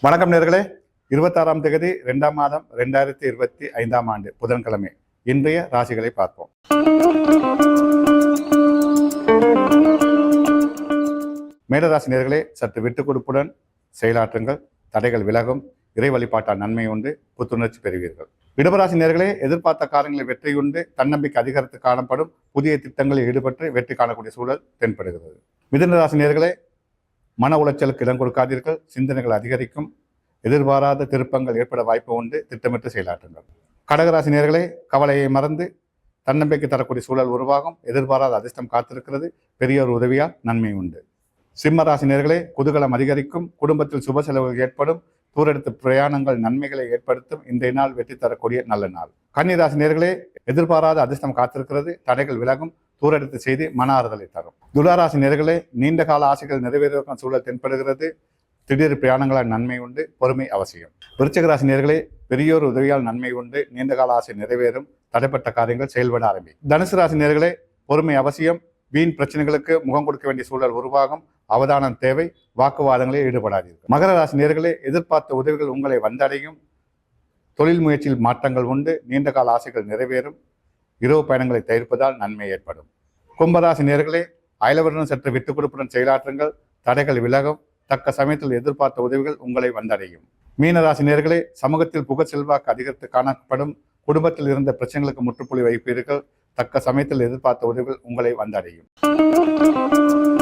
வணக்கம் நேர்களே. இருபத்தாறாம் தேதி ரெண்டாம் மாதம் ரெண்டாயிரத்தி இருபத்தி ஐந்தாம் ஆண்டு புதன்கிழமை. இன்றைய ராசிகளை பார்ப்போம். மேடராசி நேர்களே சற்று விட்டுக் கொடுப்புடன் செயலாற்றுங்கள். தடைகள் விலகும். இறை வழிபாட்டால் நன்மை உண்டு. புத்துணர்ச்சி பெறுவீர்கள். இடபராசி நேர்களே எதிர்பார்த்த காரியங்களில் வெற்றியுண்டு தன்னம்பிக்கை அதிகரித்து காணப்படும். புதிய திட்டங்களில் ஈடுபட்டு வெற்றி காணக்கூடிய சூழல் தென்படுகிறது. மிதுனராசி நேர்களே மன உளைச்சலுக்கு இடம் கொடுக்காதீர்கள். சிந்தனைகள் அதிகரிக்கும். எதிர்பாராத திருப்பங்கள் ஏற்பட வாய்ப்பு உண்டு. திட்டமிட்டு செயலாற்றுங்கள். கடகராசி நேர்களை கவலையை மறந்து தன்னம்பிக்கை தரக்கூடிய சூழல் உருவாகும். எதிர்பாராத அதிர்ஷ்டம் காத்திருக்கிறது. பெரியோர் உதவியால் நன்மை உண்டு. சிம்மராசினியர்களே ராசி குதூகலம் அதிகரிக்கும். குடும்பத்தில் சுப செலவுகள் ஏற்படும். தூரெடுத்து பிரயாணங்கள் நன்மைகளை ஏற்படுத்தும். இந்த நாள் வெற்றி தரக்கூடிய நல்ல நாள். கன்னிராசி நேர்களே எதிர்பாராத அதிர்ஷ்டம் காத்திருக்கிறது. தடைகள் விலகும். தூரெடுத்து செய்து மன ஆறுதலை தரும். துளாராசி நேர்களே நீண்ட கால ஆசைகள் நிறைவேறுவதற்கான சூழல் தென்படுகிறது. திடீர் பிரயாணங்களால் நன்மை உண்டு பொறுமை அவசியம். விருச்சகராசி நேர்களே பெரியோர் உதவியால் நன்மை உண்டு நீண்ட கால ஆசை நிறைவேறும் தடைப்பட்ட காரியங்கள் செயல்பட ஆரம்பிக்கும் தனுசு ராசி நேர்களே பொறுமை அவசியம் வீண் பிரச்சனைகளுக்கு முகம் கொடுக்க வேண்டிய சூழல் உருவாகும் அவதானம் தேவை வாக்குவாதங்களில் ஈடுபடாதீர்கள். மகர ராசி நேர்களே எதிர்பார்த்த உதவிகள் உங்களை வந்தடையும் தொழில் முயற்சியில் மாற்றங்கள் உண்டு நீண்ட கால ஆசைகள் நிறைவேறும் இரவு பயணங்களை தவிர்ப்பதால் நன்மை ஏற்படும். கும்பராசி நேர்களே அயலவருடன் சற்று விட்டுக் கொடுப்புடன் செயலாற்றுங்கள். தடைகள் விலகும். தக்க சமயத்தில் எதிர்பார்த்த உதவிகள் உங்களை வந்தடையும். மீனராசி நேர்களே சமூகத்தில் புகழ் செல்வாக்கு அதிகரித்து காணப்படும். குடும்பத்தில் இருந்த பிரச்சனைகளுக்கு முற்றுப்புள்ளி வைப்பீர்கள். தக்க சமயத்தில் எதிர்பார்த்த உதவிகள் உங்களை வந்தடையும்.